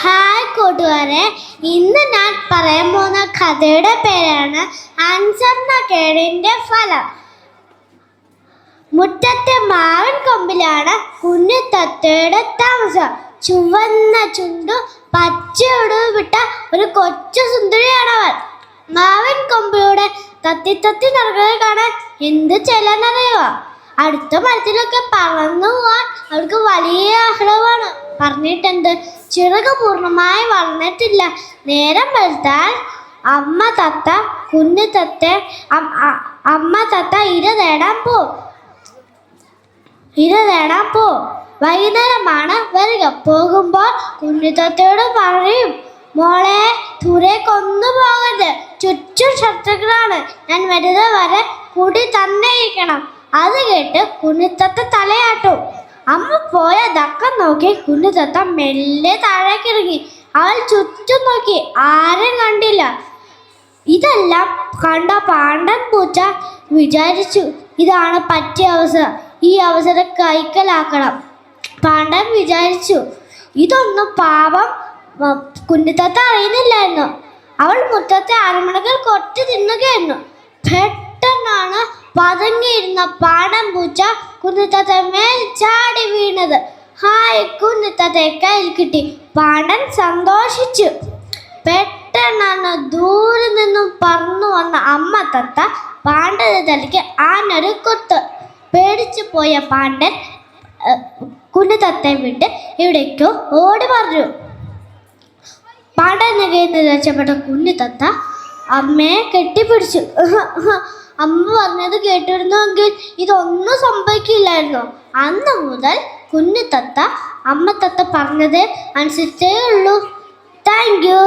Hi കൂട്ടുകാരെ. ഇന്ന് ഞാൻ പറയാൻ പോകുന്ന കഥയുടെ പേരാണ് അഞ്ചെന്ന കേടിന്റെ ഫലം. മുറ്റത്തെ മാവൻ കൊമ്പിലാണ് കുഞ്ഞു തത്തയുടെ താമസം. ചുവന്ന ചുണ്ടു പച്ചയൊടുവിട്ട ഒരു കൊച്ചു സുന്ദരിയാണ് അവൾ മാവൻ കൊമ്പിലൂടെ തത്തി തത്തി നടക്കുന്നത് കാണാൻ എന്ത് ചെല്ലാന്നറിയുക അടുത്ത മരത്തിലൊക്കെ പറന്നു പോവാൻ അവൾക്ക് വലിയ ആഹ്ലാദമാണ് പറഞ്ഞിട്ടുണ്ട് ചിറക് പൂർണമായി വളർന്നിട്ടില്ല. നേരം വെളുത്താൽ അമ്മ തത്ത കുഞ്ഞു തത്ത അമ്മ തത്ത ഇര തേടാൻ പോ. ഇര തേടാൻ പോ. വൈകുന്നേരമാണ് വരിക. പോകുമ്പോൾ കുഞ്ഞു തത്തയോട് പറയും മോളെ കൊന്നു പോകരുത്. ചുറ്റും ശത്രുക്കളാണ്. ഞാൻ വരുന്നത് വരെ കൂടി തന്നെ ഇരിക്കണം അത് കേട്ട് കുഞ്ഞുത്തത്ത തലയാട്ടും. അമ്മ പോയ ദക്കം നോക്കി കുഞ്ഞുതത്ത മെല്ലെ താഴേക്ക് ഇറങ്ങി അവൾ ചുറ്റും നോക്കി. ആരും കണ്ടില്ല. ഇതെല്ലാം കണ്ട പാണ്ഡൻ പൂച്ച വിചാരിച്ചു ഇതാണ് പറ്റിയ അവസരം. ഈ അവസരം കൈക്കലാക്കണം. പാണ്ഡൻ വിചാരിച്ചു ഇതൊന്നും പാപം കുഞ്ഞുത്തത്ത അറിയുന്നില്ലായിരുന്നു. അവൾ മുറ്റത്തെ അരമണകൾ കൊത്തി തിന്നുകയായിരുന്നു. പതുങ്ങിയിരുന്ന പാടം പൂച്ച കുന്നിത്തത്തെ മേൽ ചാടി വീണത്. ഹായ് കുന്നിത്തത്തെ കയ്യിൽ കിട്ടി. പാടൻ സന്തോഷിച്ചു. പെട്ടെന്നാണ് ദൂരെ നിന്നും പറന്നു വന്ന അമ്മ തത്ത പാണ്ഡന്റെ തലയ്ക്ക് ആനൊരു കുത്ത് പേടിച്ചു പോയ പാണ്ഡൻ കുഞ്ഞുതത്തെ വിട്ട് ഇവിടേക്കോ ഓടി പറഞ്ഞു പാണ്ഡന്റെ കയ്യിൽ നിന്ന് രക്ഷപ്പെട്ട കുഞ്ഞുതത്ത അമ്മയെ കെട്ടിപ്പിടിച്ചു. അമ്മ പറഞ്ഞത് കേട്ടിരുന്നുവെങ്കിൽ ഇതൊന്നും സംഭവിക്കില്ലായിരുന്നു. അന്ന് മുതൽ കുഞ്ഞു തത്ത അമ്മ തത്ത പറഞ്ഞത് അനുസരിച്ചേ ഉള്ളൂ. Thank you